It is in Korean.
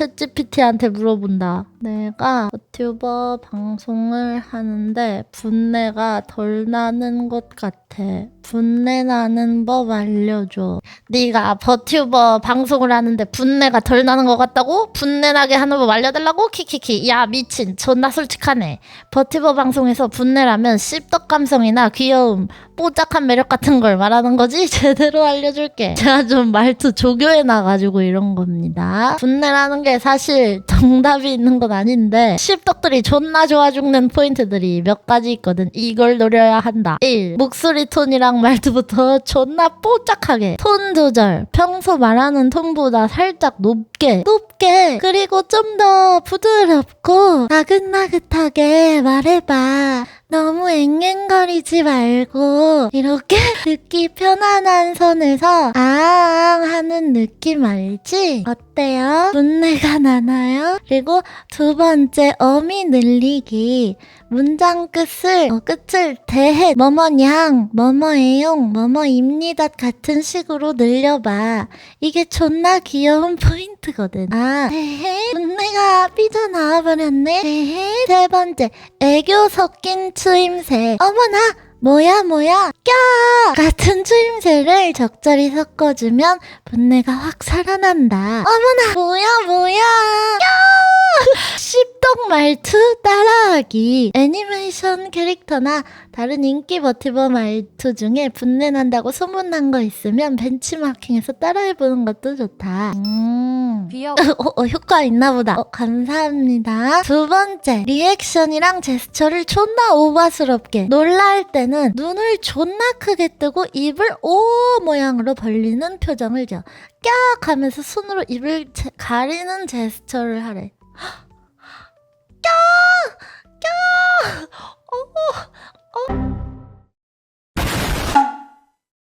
챗GPT한테 물어본다. 내가 유튜버 방송을 하는데 분내가 덜 나는 것 같아. 분내 나는 법 알려줘. 네가 버튜버 방송을 하는데 분내가 덜 나는 것 같다고? 분내 나게 하는 법 알려달라고? 키키키. 야 미친. 존나 솔직하네. 버튜버 방송에서 분내라면 씹덕 감성이나 귀여움, 뽀짝한 매력 같은 걸 말하는 거지? 제대로 알려줄게. 제가 좀 말투 조교해 놔가지고 이런 겁니다. 분내라는 게 사실 정답이 있는 건 아닌데 씹덕들이 존나 좋아 죽는 포인트들이 몇 가지 있거든. 이걸 노려야 한다. 1. 목소리 톤이랑 말투부터 존나 뽀짝하게. 톤 조절. 평소 말하는 톤보다 살짝 높게. 높게. 그리고 좀 더 부드럽고 나긋나긋하게 말해봐. 너무 앵앵거리지 말고 이렇게 듣기 편안한 선에서 아앙 하는 느낌 알지? 어때요? 문내가 나나요? 그리고 두 번째 어미 늘리기 문장 끝을 어, 끝을 대해 뭐뭐냥 뭐뭐에용 뭐뭐입니다 같은 식으로 늘려봐 이게 존나 귀여운 포인트거든 아 헤헤 문내 가 삐져나와 버렸네. 헤헤 세 번째. 애교 섞인 추임새. 어머나 뭐야 뭐야. 꺄! 같은 추임새를 적절히 섞어주면 분내가 확 살아난다. 어머나 뭐야 뭐야. 꺄 씹덕 말투 따라하기 애니메이션 캐릭터나 다른 인기 버티버 말투 중에 분내 난다고 소문난 거 있으면 벤치마킹해서 따라해보는 것도 좋다 음. 귀여워. 어, 어, 효과 있나 보다. 어, 감사합니다. 두 번째, 리액션이랑 제스처를 존나 오바스럽게. 놀랄 때는 눈을 존나 크게 뜨고 입을 오 모양으로 벌리는 표정을 져. 깍 하면서 손으로 입을 제- 가리는 제스처를 하래. 헉,